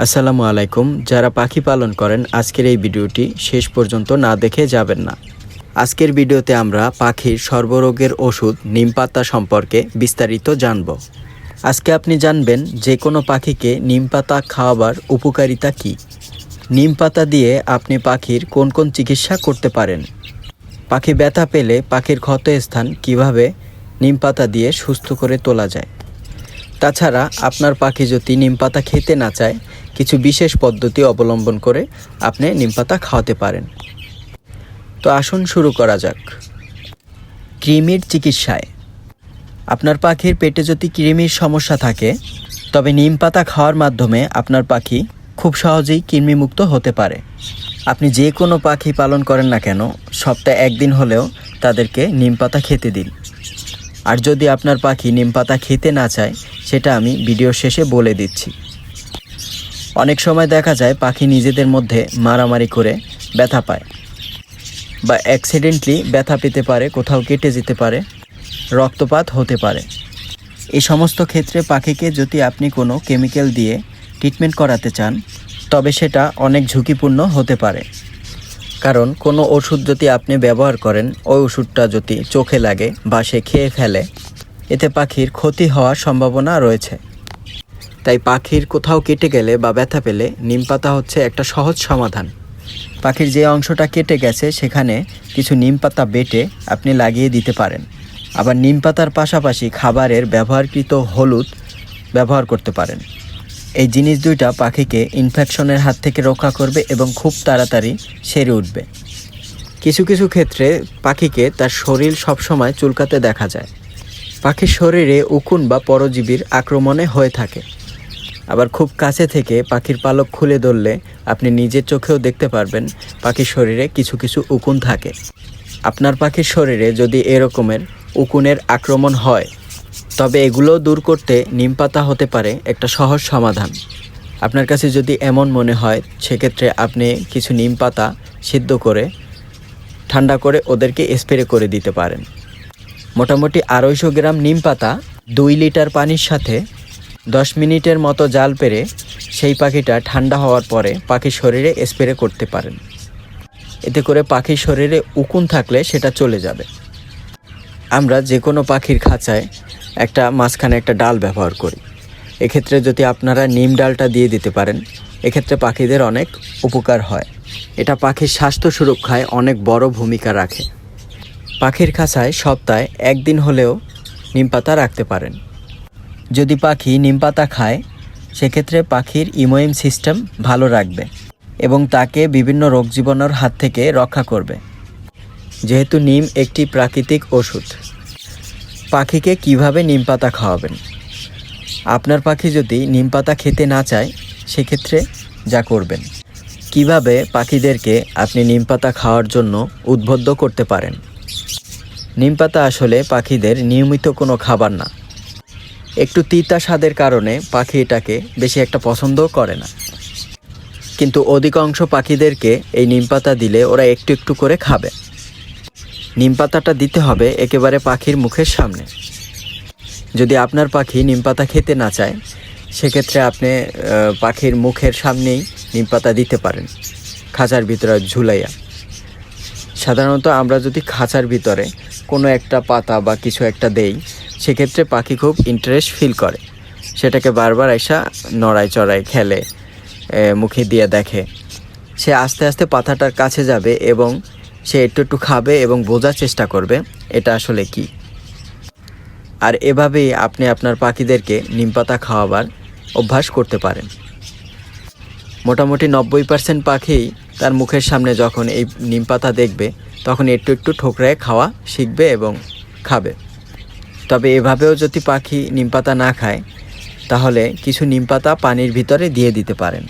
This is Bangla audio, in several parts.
আসসালামু আলাইকুম। যারা পাখি পালন করেন, আজকের এই ভিডিওটি শেষ পর্যন্ত না দেখে যাবেন না। আজকের ভিডিওতে আমরা পাখির সর্বরোগের ওষুধ নিমপাতা সম্পর্কে বিস্তারিত জানব। আজকে আপনি জানবেন যে কোনো পাখিকে নিমপাতা খাওয়াবার উপকারিতা কী। নিমপাতা দিয়ে আপনি পাখির কোন কোন চিকিৎসা করতে পারেন। পাখি ব্যথা পেলে পাখির ক্ষত স্থান কীভাবে নিমপাতা দিয়ে সুস্থ করে তোলা যায়। তাছাড়া আপনার পাখি যদি নিমপাতা খেতে না চায় কিছু বিশেষ পদ্ধতি অবলম্বন করে আপনি নিমপাতা খাওয়াতে পারেন। তো আসুন শুরু করা যাক। কৃমির চিকিৎসায়। আপনার পাখির পেটে যদি কৃমির সমস্যা থাকে, তবে নিম পাতা খাওয়ার মাধ্যমে আপনার পাখি খুব সহজেই কৃমিমুক্ত হতে পারে। আপনি যে কোনো পাখি পালন করেন না কেন, সপ্তাহে একদিন হলেও তাদেরকে নিম পাতা খেতে দিন। আর যদি আপনার পাখি নিম পাতা খেতে না চায়, সেটা আমি ভিডিও শেষে বলে দিচ্ছি। অনেক সময় দেখা যায় পাখি নিজেদের মধ্যে মারামারি করে ব্যথা পায় বা অ্যাক্সিডেন্টলি ব্যথা পেতে পারে, কোথাও কেটে যেতে পারে, রক্তপাত হতে পারে। এই সমস্ত ক্ষেত্রে পাখিকে যদি আপনি কোনো কেমিক্যাল দিয়ে ট্রিটমেন্ট করাতে চান, তবে সেটা অনেক ঝুঁকিপূর্ণ হতে পারে। কারণ কোনো ওষুধ যদি আপনি ব্যবহার করেন, ওই ওষুধটা যদি চোখে লাগে বা সে খেয়ে ফেলে, এতে পাখির ক্ষতি হওয়ার সম্ভাবনা রয়েছে। তাই পাখির কোথাও কেটে গেলে বা ব্যথা পেলে নিম পাতা হচ্ছে একটা সহজ সমাধান। পাখির যে অংশটা কেটে গেছে, সেখানে কিছু নিম পাতা বেটে আপনি লাগিয়ে দিতে পারেন। আবার নিম পাতার পাশাপাশি খাবারের ব্যবহারকৃত হলুদ ব্যবহার করতে পারেন। এই জিনিস দুইটা পাখিকে ইনফেকশনের হাত থেকে রক্ষা করবে এবং খুব তাড়াতাড়ি সেরে উঠবে। কিছু কিছু ক্ষেত্রে পাখিকে তার শরীর সবসময় চুলকাতে দেখা যায়। পাখির শরীরে উকুন বা পরজীবীর আক্রমণে হয়ে থাকে। আবার খুব কাছে থেকে পাখির পালক খুলে ধরলে আপনি নিজের চোখেও দেখতে পারবেন পাখির শরীরে কিছু কিছু উকুন থাকে। আপনার পাখির শরীরে যদি এরকমের উকুনের আক্রমণ হয়, তবে এগুলো দূর করতে নিম পাতা হতে পারে একটা সহজ সমাধান। আপনার কাছে যদি এমন মনে হয়, সেক্ষেত্রে আপনি কিছু নিম পাতা সিদ্ধ করে, ঠান্ডা করে ওদেরকে স্প্রে করে দিতে পারেন। মোটামুটি আড়াইশো গ্রাম নিম পাতা দুই লিটার পানির সাথে দশ মিনিটের মতো জাল পেরে সেই পাখিটা ঠান্ডা হওয়ার পরে পাখির শরীরে স্প্রে করতে পারেন। এতে করে পাখির শরীরে উকুন থাকলে সেটা চলে যাবে। আমরা যে কোনো পাখির খাঁচায় একটা মাঝখানে একটা ডাল ব্যবহার করি। এক্ষেত্রে যদি আপনারা নিম ডালটা দিয়ে দিতে পারেন, এক্ষেত্রে পাখিদের অনেক উপকার হয়। এটা পাখির স্বাস্থ্য সুরক্ষায় অনেক বড় ভূমিকা রাখে। পাখির খাঁচায় সপ্তাহে একদিন হলেও নিম পাতা রাখতে পারেন। যদি পাখি নিম পাতা খায়, সেক্ষেত্রে পাখির ইমোইম সিস্টেম ভালো রাখবে এবং তাকে বিভিন্ন রোগ জীবাণুর হাত থেকে রক্ষা করবে। যেহেতু নিম একটি প্রাকৃতিক ওষুধ, পাখিকে কীভাবে নিম পাতা খাওয়াবেন? আপনার পাখি যদি নিম পাতা খেতে না চায়, সেক্ষেত্রে যা করবেন, কীভাবে পাখিদেরকে আপনি নিম পাতা খাওয়ার জন্য উদ্বুদ্ধ করতে পারেন? নিম পাতা আসলে পাখিদের নিয়মিত কোনো খাবার না। একটু তিতা স্বাদের কারণে পাখি এটাকে বেশি একটা পছন্দও করে না। কিন্তু অধিকাংশ পাখিদেরকে এই নিম পাতা দিলে ওরা একটু একটু করে খাবে। নিম পাতাটা দিতে হবে একেবারে পাখির মুখের সামনে। যদি আপনার পাখি নিম পাতা খেতে না চায়, সেক্ষেত্রে আপনি পাখির মুখের সামনেই নিম পাতা দিতে পারেন। খাঁচার ভিতরে ঝুলাইয়া। সাধারণত আমরা যদি খাঁচার ভিতরে কোনো একটা পাতা বা কিছু একটা দেই, সেক্ষেত্রে পাখি খুব ইন্টারেস্ট ফিল করে। সেটাকে বারবার এসা নড়ায় চড়ায় খেলে মুখে দিয়ে দেখে। সে আস্তে আস্তে পাতাটার কাছে যাবে এবং সে একটু একটু খাবে এবং বোঝার চেষ্টা করবে, এটা আসলে কি। আর এভাবেই আপনি আপনার পাখিদেরকে নিম পাতা খাওয়াবার অভ্যাস করতে পারেন। মোটামুটি নব্বই পার্সেন্ট পাখি তার মুখের সামনে যখন এই নিম পাতা দেখবে, তখন একটু একটু ঠোকরায় খাওয়া শিখবে এবং খাবে। তবে এভাবেও যদি পাখি নিম পাতা না খায়, তাহলে কিছু নিম পাতা পানির ভিতরে দিয়ে দিতে পারেন।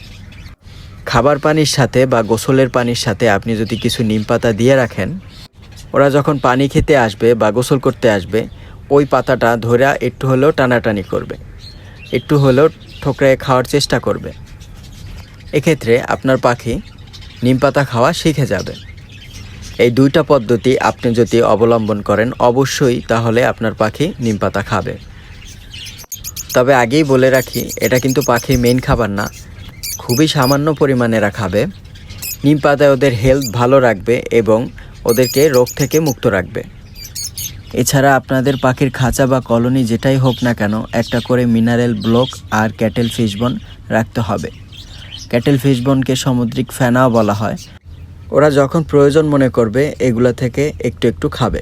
খাবার পানির সাথে বা গোসলের পানির সাথে আপনি যদি কিছু নিম পাতা দিয়ে রাখেন, ওরা যখন পানি খেতে আসবে বা গোসল করতে আসবে, ওই পাতাটা ধরে একটু হলেও টানাটানি করবে, একটু হলেও ঠোকরায় খাওয়ার চেষ্টা করবে। এক্ষেত্রে আপনার পাখি নিম পাতা খাওয়া শিখে যাবে এই দুইটা পদ্ধতি আপনি যদি অবলম্বন করেন, অবশ্যই তাহলে আপনার পাখি নিম পাতা খাবে। তবে আগেই বলে রাখি, এটা কিন্তু পাখির মেইন খাবার না। খুবই সামান্য পরিমাণে এরা খাবে। নিম পাতায় ওদের হেলথ ভালো রাখবে এবং ওদেরকে রোগ থেকে মুক্ত রাখবে। এছাড়া আপনাদের পাখির খাঁচা বা কলোনি যেটাই হোক না কেন, একটা করে মিনারেল ব্লক আর ক্যাটেল ফিশবন রাখতে হবে। ক্যাটেল ফিশবনকে সামুদ্রিক ফেনাও বলা হয়। ওরা যখন প্রয়োজন মনে করবে, এগুলা থেকে একটু একটু খাবে।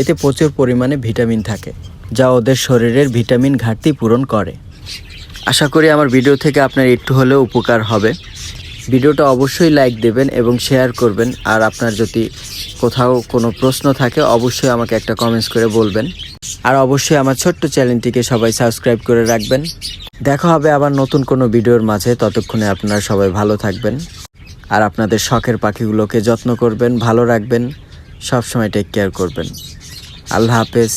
এতে প্রচুর পরিমাণে ভিটামিন থাকে, যা ওদের শরীরের ভিটামিন ঘাটতি পূরণ করে। আশা করি আমার ভিডিও থেকে আপনার একটু হলেও উপকার হবে। ভিডিওটা অবশ্যই লাইক দেবেন এবং শেয়ার করবেন, আর আপনার যদি কোথাও কোনো প্রশ্ন থাকে, অবশ্যই আমাকে একটা কমেন্টস করে বলবেন। আর অবশ্যই আমার ছোট্ট চ্যানেলটিকে সবাই সাবস্ক্রাইব করে রাখবেন। দেখা হবে আবার নতুন কোনো ভিডিওর মাঝে। ততক্ষণে আপনারা সবাই ভালো থাকবেন। আর আপনাদের শখের পাখিগুলোকে যত্ন করবেন, ভালো রাখবেন, সবসময় টেক কেয়ার করবেন। আল্লাহ হাফেজ।